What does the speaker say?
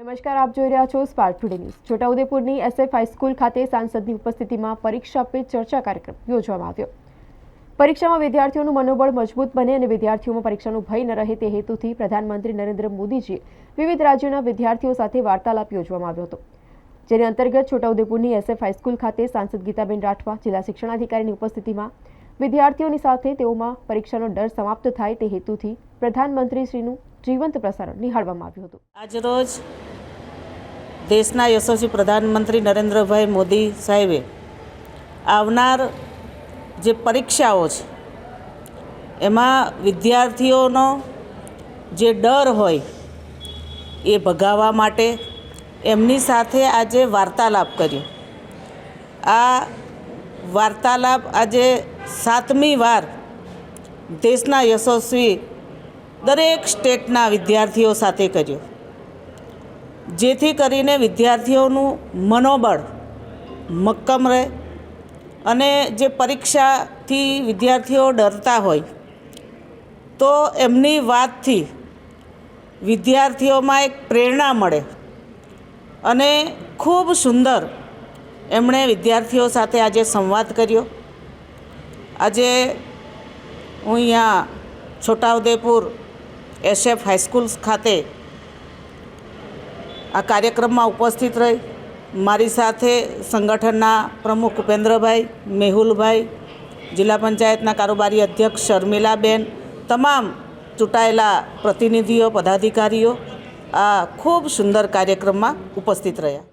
નમસ્કાર, આપ જોઈ રહ્યા છો સ્પાર્ક ટુડે ન્યૂઝ છોટાઉદેપુરની એસએફ હાઈસ્કૂલ ખાતે સાંસદની ઉપસ્થિતિમાં પરીક્ષા પે ચર્ચા કાર્યક્રમ યોજવામાં આવ્યો. પરીક્ષામાં વિદ્યાર્થીઓનું મનોબળ મજબૂત બને અને વિદ્યાર્થીઓમાં પરીક્ષાનો ભય ન રહે તે હેતુથી પ્રધાનમંત્રી નરેન્દ્ર મોદીજીએ વિવિધ રાજ્યોના વિદ્યાર્થીઓ સાથે વાર્તાલાપ યોજવામાં આવ્યો હતો. જેની અંતર્ગત છોટાઉદેપુરની એસએફ હાઈસ્કૂલ ખાતે સાંસદ ગીતાબેન રાઠવા જિલ્લા શિક્ષણાધિકારીની ઉપસ્થિતિમાં વિદ્યાર્થીઓની સાથે તેઓમાં પરીક્ષાનો ડર સમાપ્ત થાય તે હેતુથી પ્રધાનમંત્રીશ્રીનું જીવંત પ્રસારણ નિહાળવામાં આવ્યું હતું. આજરોજ દેશના યશસ્વી પ્રધાનમંત્રી નરેન્દ્રભાઈ મોદી સાહેબે આવનાર જે પરીક્ષાઓ છે, એમાં વિદ્યાર્થીઓનો જે ડર હોય એ ભગાવવા માટે એમની સાથે આજે વાર્તાલાપ કર્યો. આ વાર્તાલાપ આજે સાતમી વાર દેશના યશસ્વી દરેક સ્ટેટના વિદ્યાર્થીઓ સાથે કર્યો. જેથી કરીને વિદ્યાર્થીઓનું મનોબળ મક્કમ રહે અને જે પરીક્ષાથી વિદ્યાર્થીઓ ડરતા હોય, તો એમની વાતથી વિદ્યાર્થીઓમાં એક પ્રેરણા મળે અને ખૂબ સુંદર એમણે વિદ્યાર્થીઓ સાથે આજે સંવાદ કર્યો. આજે હું અહીંયા છોટાઉદેપુર એસએફ હાઈસ્કૂલ ખાતે આ કાર્યક્રમમાં ઉપસ્થિત રહી મારી સાથે સંગઠનના પ્રમુખ ઉપેન્દ્રભાઈ, મેહુલભાઈ, જિલ્લા પંચાયતના કારોબારી અધ્યક્ષ શર્મિલાબેન, તમામ ચૂંટાયેલા પ્રતિનિધિઓ, પદાધિકારીઓ આ ખૂબ સુંદર કાર્યક્રમમાં ઉપસ્થિત રહ્યા.